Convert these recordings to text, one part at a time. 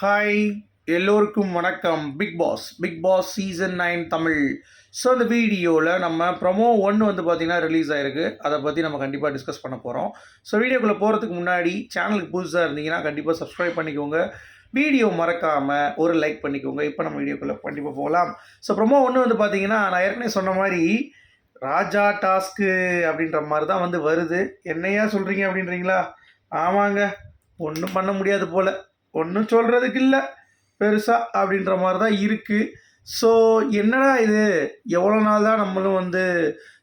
Hi எல்லோருக்கும் வணக்கம். Big Boss Big Boss season nine Tamil. So இந்த வீடியோவில் நம்ம ப்ரொமோ ஒன்று வந்து பார்த்திங்கன்னா ரிலீஸ் ஆகிருக்கு அதை பற்றி நம்ம கண்டிப்பாக டிஸ்கஸ் பண்ண போகிறோம் ஸோ வீடியோக்குள்ளே போகிறதுக்கு முன்னாடி சேனலுக்கு புதுசாக இருந்தீங்கன்னா கண்டிப்பாக சப்ஸ்கிரைப் பண்ணிக்கோங்க. வீடியோ மறக்காமல் ஒரு லைக் பண்ணிக்கோங்க. இப்போ நம்ம வீடியோக்குள்ளே கண்டிப்பாக போகலாம். ஸோ ப்ரொமோ ஒன்று வந்து பார்த்தீங்கன்னா நான் ஏற்கனவே சொன்ன மாதிரி ராஜா டாஸ்க்கு அப்படின்ற மாதிரி தான் வந்து வருது. என்னையா சொல்கிறீங்க அப்படின்றீங்களா? ஆமாங்க ஒன்றும் பண்ண முடியாது போல். ஒன்றும் சொல்கிறதுக்கு இல்லை. பெருசாக அப்படின்ற மாதிரி தான் இருக்குது ஸோ என்னடா இது? எவ்வளோ நாள் தான் நம்மளும் வந்து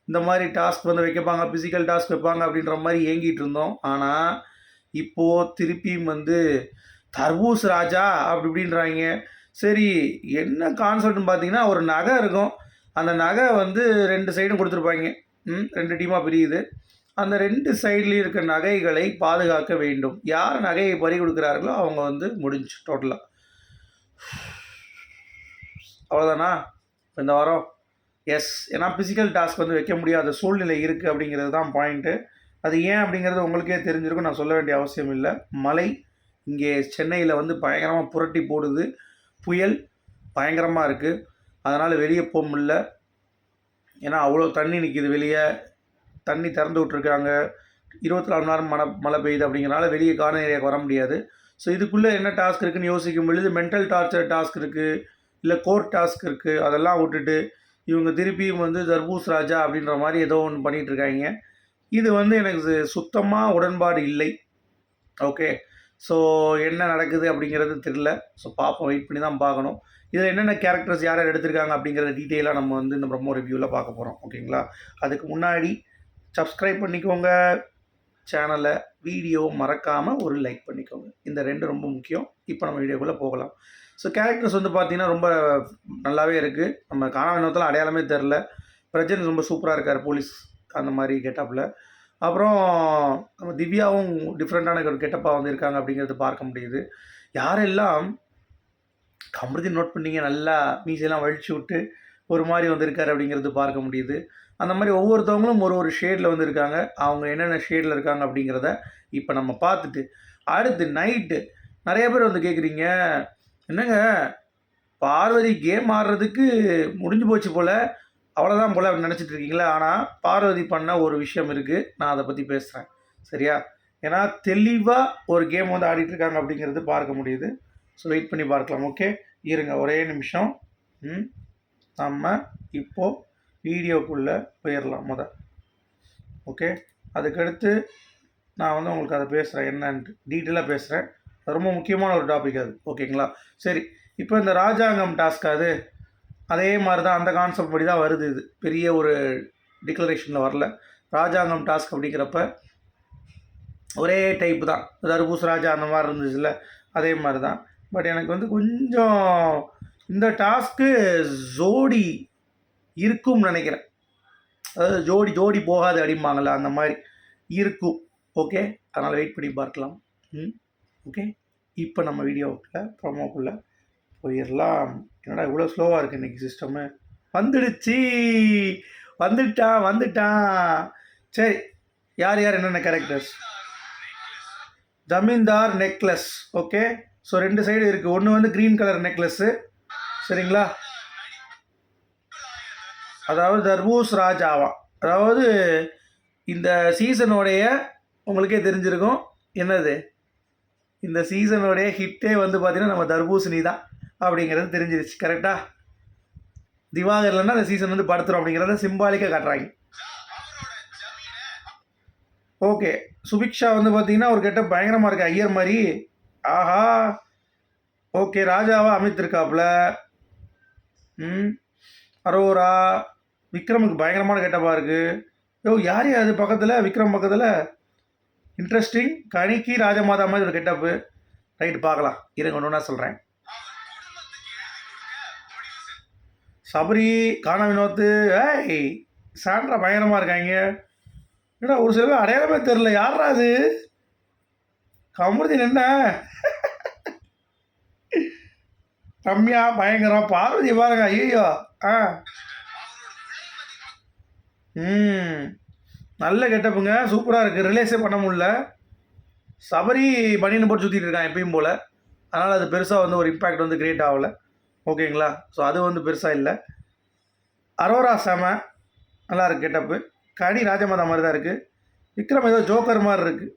இந்த மாதிரி டாஸ்க் வந்து வைக்கப்பாங்க ஃபிசிக்கல் டாஸ்க் வைப்பாங்க அப்படின்ற மாதிரி ஏங்கிட்டு இருந்தோம். ஆனால் இப்போது திருப்பியும் வந்து தர்பூஸ் ராஜா அப்படி இப்படின்றாங்க. சரி என்ன கான்செப்ட்னு பார்த்தீங்கன்னா ஒரு நகை இருக்கும். அந்த நகை வந்து ரெண்டு சைடும் கொடுத்துருப்பாங்க. ம் ரெண்டு டீமாக பிரியுது. அந்த ரெண்டு சைட்லேயும் இருக்க நகைகளை பாதுகாக்க வேண்டும். யார் நகையை பறி கொடுக்குறார்களோ அவங்க வந்து முடிஞ்சு டோட்டலாக அவ்வளோதானா இந்த வாரம் எஸ் ஏன்னா ஃபிசிக்கல் டாஸ்க் வந்து வைக்க முடியாத சூழ்நிலை இருக்குது அப்படிங்கிறது தான் பாயிண்ட்டு அது ஏன் அப்படிங்கிறது உங்களுக்கே தெரிஞ்சிருக்கும். நான் சொல்ல வேண்டிய அவசியம் இல்லை. மழை இங்கே சென்னையில் வந்து பயங்கரமாக புரட்டி போடுது. புயல் பயங்கரமாக இருக்குது அதனால் வெளியே போக முடியல. ஏன்னா அவ்வளோ தண்ணி நிற்கிது வெளியே. தண்ணி திறந்து விட்ருக்காங்க இருபத்தி நாலு மணி நேரம் மழை மழை பெய்யுது அப்படிங்கிறனால வெளியே கார்டன் ஏரியாவுக்கு வர முடியாது. ஸோ இதுக்குள்ளே என்ன டாஸ்க் இருக்குன்னு யோசிக்கும் பொழுது மென்டல் டார்ச்சர் டாஸ்க் இருக்குது இல்லை கோர்ட் டாஸ்க் இருக்குது அதெல்லாம் விட்டுட்டு இவங்க திருப்பியும் வந்து தர்பூஸ் ராஜா அப்படின்ற மாதிரி ஏதோ ஒன்று பண்ணிகிட்ருக்காங்க இது வந்து எனக்கு சுத்தமாக உடன்பாடு இல்லை. ஓகே ஸோ என்ன நடக்குது அப்படிங்கிறது தெரில ஸோ பார்ப்போம் வெயிட் பண்ணி தான் பார்க்கணும். இதில் என்னென்ன கேரக்டர்ஸ் யார் யார் எடுத்திருக்காங்க அப்படிங்கிற டீட்டெயிலாக நம்ம வந்து இந்த ப்ரமோ ரிவ்யூவில் பார்க்க போகிறோம் ஓகேங்களா அதுக்கு முன்னாடி சப்ஸ்கிரைப் பண்ணிக்கோங்க. சேனலை வீடியோ மறக்காமல் ஒரு லைக் பண்ணிக்கோங்க. இந்த ரெண்டு ரொம்ப முக்கியம். இப்போ நம்ம வீடியோக்குள்ளே போகலாம். ஸோ கேரக்டர்ஸ் வந்து பார்த்திங்கன்னா ரொம்ப நல்லாவே இருக்குது நம்ம காணாவினத்தில் அடையாளமே தெரில பிரஜன் ரொம்ப சூப்பராக இருக்கார் போலீஸ் அந்த மாதிரி கெட்டப்பில் அப்புறம் நம்ம திவ்யாவும் டிஃப்ரெண்ட்டான ஒரு கெட்டப்பாக வந்து இருக்காங்க அப்படிங்கிறது பார்க்க முடியுது. யாரெல்லாம் கமிருதி நோட் பண்ணீங்க நல்லா மீசையெல்லாம் வழிச்சு விட்டு ஒரு மாதிரி வந்திருக்காரு அப்படிங்கிறது பார்க்க முடியுது. அந்த மாதிரி ஒவ்வொருத்தவங்களும் ஒரு ஒரு ஷேடில் வந்து இருக்காங்க அவங்க என்னென்ன ஷேடில் இருக்காங்க அப்படிங்கிறத இப்போ நம்ம பார்த்துட்டு அடுத்து நைட்டு நிறைய பேர் வந்து கேட்குறீங்க என்னங்க பார்வதி கேம் ஆடுறதுக்கு முடிஞ்சு போச்சு போல் அவ்வளோதான் போல் அப்படி நினச்சிட்டு இருக்கீங்களா? ஆனால் பார்வதி பண்ண ஒரு விஷயம் இருக்குது நான் அதை பற்றி பேசுகிறேன் சரியா? ஏன்னா தெளிவாக ஒரு கேம் வந்து ஆடிட்டுருக்காங்க அப்படிங்கிறது பார்க்க முடியுது. ஸோ வெயிட் பண்ணி பார்க்கலாம். ஓகே இருங்க. ஒரே நிமிஷம். ம். நம்ம இப்போது வீடியோக்குள்ளே போயிடலாம் முத. ஓகே அதுக்கடுத்து நான் வந்து உங்களுக்கு அதை பேசுகிறேன் என்னன்ட்டு டீட்டெயிலாக பேசுகிறேன் ரொம்ப முக்கியமான ஒரு டாபிக் அது. ஓகேங்களா சரி. இப்போ இந்த ராஜாங்கம் டாஸ்க் அது? அதே மாதிரி தான் அந்த கான்செப்ட் படி தான் வருது இது. பெரிய ஒரு டிக்ளரேஷனில் வரல. ராஜாங்கம் டாஸ்க் அப்படிங்கிறப்ப ஒரே டைப் தான். தர்பூஸ் ராஜா அந்த மாதிரி இருந்துச்சுல்ல? அதே மாதிரி தான் பட் எனக்கு வந்து கொஞ்சம் இந்த டாஸ்க்கு ஜோடி இருக்கும்னு நினைக்கிறேன். அதாவது ஜோடி ஜோடி போகாது அடிம்பாங்கள அந்த மாதிரி இருக்கும். ஓகே அதனால் வெயிட் பண்ணி பார்க்கலாம். ம்? ஓகே இப்போ நம்ம வீடியோவுக்குள்ள ப்ரோமோக்குள்ளே போயிடலாம். என்னடா இவ்வளோ ஸ்லோவாக இருக்குது இன்றைக்கி சிஸ்டமு வந்துடுச்சு. வந்துட்டான் வந்துட்டான் சரி. யார் யார் என்னென்ன கேரக்டர்ஸ் ஜமீன்தார் நெக்லஸ் ஓகே ஸோ ரெண்டு சைடு இருக்குது ஒன்று வந்து க்ரீன் கலர் நெக்லஸ்ஸு சரிங்களா? அதாவது தர்பூஸ் ராஜாவா. அதாவது இந்த சீசனோடைய உங்களுக்கே தெரிஞ்சிருக்கும் என்னது? இந்த சீசனோடைய ஹிட்டே வந்து பார்த்திங்கன்னா நம்ம தர்பூசணி தான் அப்படிங்கிறது தெரிஞ்சிருச்சு. கரெக்டாக திவாகர்லன்னா அந்த சீசன் வந்து படுத்துரும் அப்படிங்கிறத சிம்பாலிக்காக காட்டுறாங்க. ஓகே சுபிக்ஷா வந்து பார்த்தீங்கன்னா ஒரு கெட்ட பயங்கரமாக இருக்குது ஐயர் மாதிரி. ஆஹா. ஓகே ராஜாவாக அமைத்திருக்காப்புல. ம். அரோரா விக்ரமுக்கு பயங்கரமான கெட்டப்பாக இருக்குது யோ யார் அது பக்கத்தில்? விக்ரம் பக்கத்தில்? இன்ட்ரெஸ்டிங் கணிக்கி ராஜமாதா மாதிரி ஒரு கெட்டப்பு ரைட் பார்க்கலாம். இருங்க ஒன்று ஒன்றா சொல்கிறேன் சபரி காண வினோத்து ஏய் சாண்ட்ரா பயங்கரமாக இருக்காங்க. ஏன்னா ஒரு சில பேர் அடையாளமே தெரில யாரா அது? கமருதீன் என்ன? ரம்யா பயங்கரம். பார்வதி பாருங்க ஐயோ ஆ. ம். நல்ல கெட்டப்புங்க. சூப்பராக இருக்குது ரிலேஸே பண்ண முடில சபரி பனியனை போட்டு சுற்றிட்டு இருக்கான் எப்பயும் போல். அதனால் அது பெருசாக வந்து ஒரு இம்பேக்ட் வந்து கிரியேட் ஆகலை. ஓகேங்களா? ஸோ அது வந்து பெருசாக இல்லை. அரோரா செம. நல்லா கெட்டப்பு. கனி ராஜமாதா மாதிரி தான் இருக்குது விக்ரம் ஏதோ ஜோக்கர் மாதிரி இருக்குது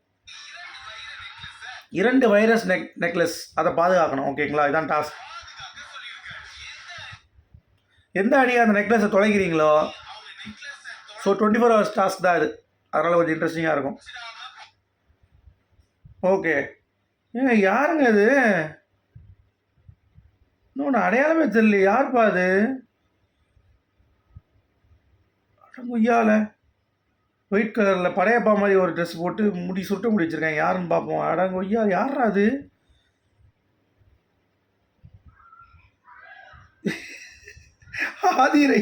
இரண்டு வைரஸ் நெக் நெக்லஸ் அதை பாதுகாக்கணும். ஓகேங்களா? இதான் டாஸ்க் எந்த அடியாக அந்த நெக்லஸை தொலைக்கிறீங்களோ? So twenty four hours task தான் இது அதனால் கொஞ்சம் இன்ட்ரெஸ்டிங்காக இருக்கும். ஓகே ஏங்க யாருங்க இது இன்னொன்று அடையாளமே தெரியல யாருப்பா அது? ஐயால ஒயிட் கலரில் படையப்பா மாதிரி ஒரு ட்ரெஸ் போட்டு முடி சுட்ட முடி வச்சுருக்காங்க. யாருன்னு பார்ப்போம். அடங்க ஐயா யாரா அது? ஆதிரை.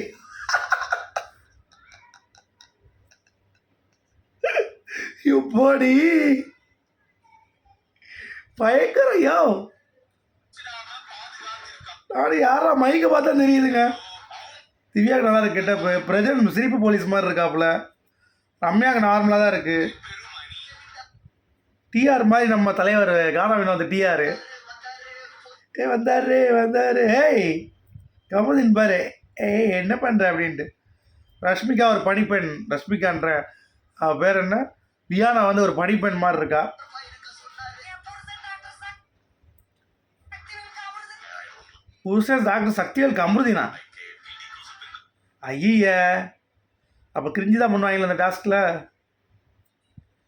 போடி பயங்கரம் நானும் யாரா மைக்க பார்த்தா தெரியுதுங்க. திவ்யாக்கு நல்லா இருக்கு கெட்ட பிரஜன் சிரிப்பு போலீஸ் மாதிரி இருக்காப்புல. ரம்யாவுக்கு நார்மலாக தான் இருக்கு. டிஆர் மாதிரி நம்ம தலைவர் கானா அந்த டிஆர் ஏ வந்தாரு வந்தாரு. ஏய் கமலின் பாரு. ஏய் என்ன பண்ணுற அப்படின்ட்டு. ரஷ்மிகா ஒரு பணிப்பெண். ரஷ்மிகான்ற அவ பேர் என்ன? வியானா வந்து ஒரு பணிப்பெண் மாதிரி இருக்கா? புருஷன் டாக்டர் சக்திவேல் அமிர்தினா? ஐய. அப்போ கிரிஞ்சு தான் பண்ணுவாங்களே அந்த டாஸ்கில்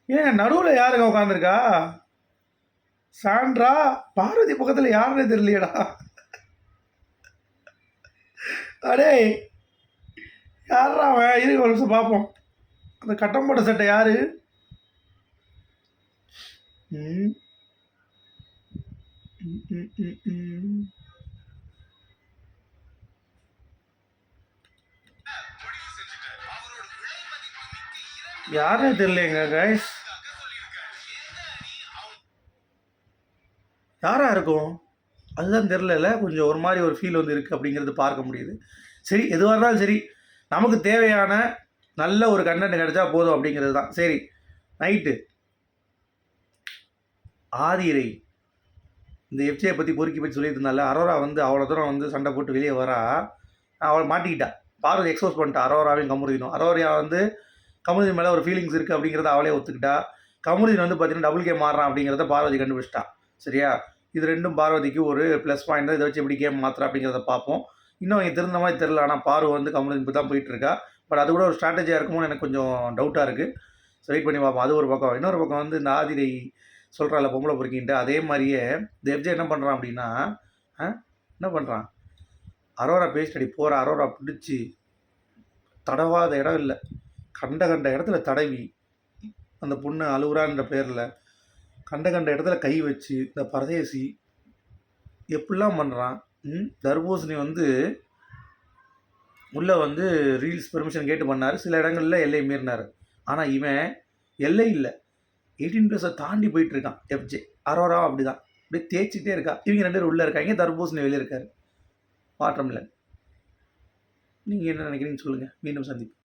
ஏன் நடுவில் யாருங்க உட்காந்துருக்கா சாண்ட்ரா? பார்வதி பக்கத்தில் யாருன்னே தெரியலையடா. அடே யாரா அவன்? இருங்க ஒரு நிமிஷம் பார்ப்போம் அந்த கட்டம் போட்ட சட்டை யாரு? ம். ம், கைஸ் யாரா இருக்கும்? அதுதான் தெரிலல கொஞ்சம் ஒரு மாதிரி ஒரு ஃபீல் வந்து இருக்குது அப்படிங்கிறது பார்க்க முடியுது. சரி எதுவாக இருந்தாலும் சரி நமக்கு தேவையான நல்ல ஒரு கண்டென்ட் கிடைச்சா போதும் அப்படிங்கிறது தான். சரி நைட்டு ஆதிரை இந்த எஃப்சியை பற்றி பொறுக்கி பற்றி சொல்லிட்டு இருந்தால அரோரா வந்து அவ்வளோ தூரம் வந்து சண்டை போட்டு வெளியே வரா அவள் மாட்டிக்கிட்டா. பார்வதி எக்ஸ்போஸ் பண்ணிட்டா அரோராவையும் கமுருதினும் அரோரியா வந்து கமுருதின் மேலே ஒரு ஃபீலிங்ஸ் இருக்குது அப்படிங்கிறத அவளே ஒத்துக்கிட்டா. கமுருதின் வந்து பார்த்தீங்கன்னா டபுள் கே மாறுறான் அப்படிங்கிறத பார்வதி கண்டுபிடிச்சிட்டா. சரியா? இது ரெண்டும் பார்வதிக்கு ஒரு ப்ளஸ் பாயிண்ட் இதை வச்சு எப்படி கேம் மாத்திரா அப்படிங்கிறத பார்ப்போம். இன்னும் இங்கே திருந்த மாதிரி தெரில ஆனால் பார்வை வந்து கமுருதின் தான் போயிட்டுருக்கா. பட் அது கூட ஒரு ஸ்ட்ராட்டஜியாக இருக்குமோன்னு எனக்கு கொஞ்சம் டவுட்டாக இருக்குது ஸோ வெயிட் பண்ணி பார்ப்போம். அது ஒரு பக்கம். இன்னொரு பக்கம் வந்து இந்த ஆதிரை சொல்கிறாள் பொம்பளை பொறுக்கின்ட்டு அதே மாதிரியே இந்த என்ன பண்ணுறான் அப்படின்னா என்ன பண்ணுறான் அரோரா பேஸ்ட் அடி போகிற அரோரா பிடிச்சி தடவாத இடம் இல்லை. கண்ட கண்ட இடத்துல தடவி அந்த பொண்ணு அழுகுறான்ற பேரில் கண்ட கண்ட இடத்துல கை வச்சு இந்த பரதேசி எப்படிலாம் பண்ணுறான் ம்? தர்பூசணி வந்து உள்ளே வந்து ரீல்ஸ் பெர்மிஷன் கேட்டு பண்ணார். சில இடங்களில் எல்லை மீறினார். ஆனால் இவன் எல்லை இல்லை. எயிட்டீன் ப்ளஸை தாண்டி போயிட்டுருக்கான் எஃப்ஜே அரோரா அப்படி தான் அப்படியே தேய்ச்சிட்டே இருக்கா. இவங்க ரெண்டு பேர் உள்ளே இருக்காங்க. தர்பூசணி வெளியே இருக்காரு. மாற்றம் இல்லை. நீங்கள் என்ன நினைக்கிறீங்கன்னு சொல்லுங்கள் மீண்டும் சந்திப்போம்.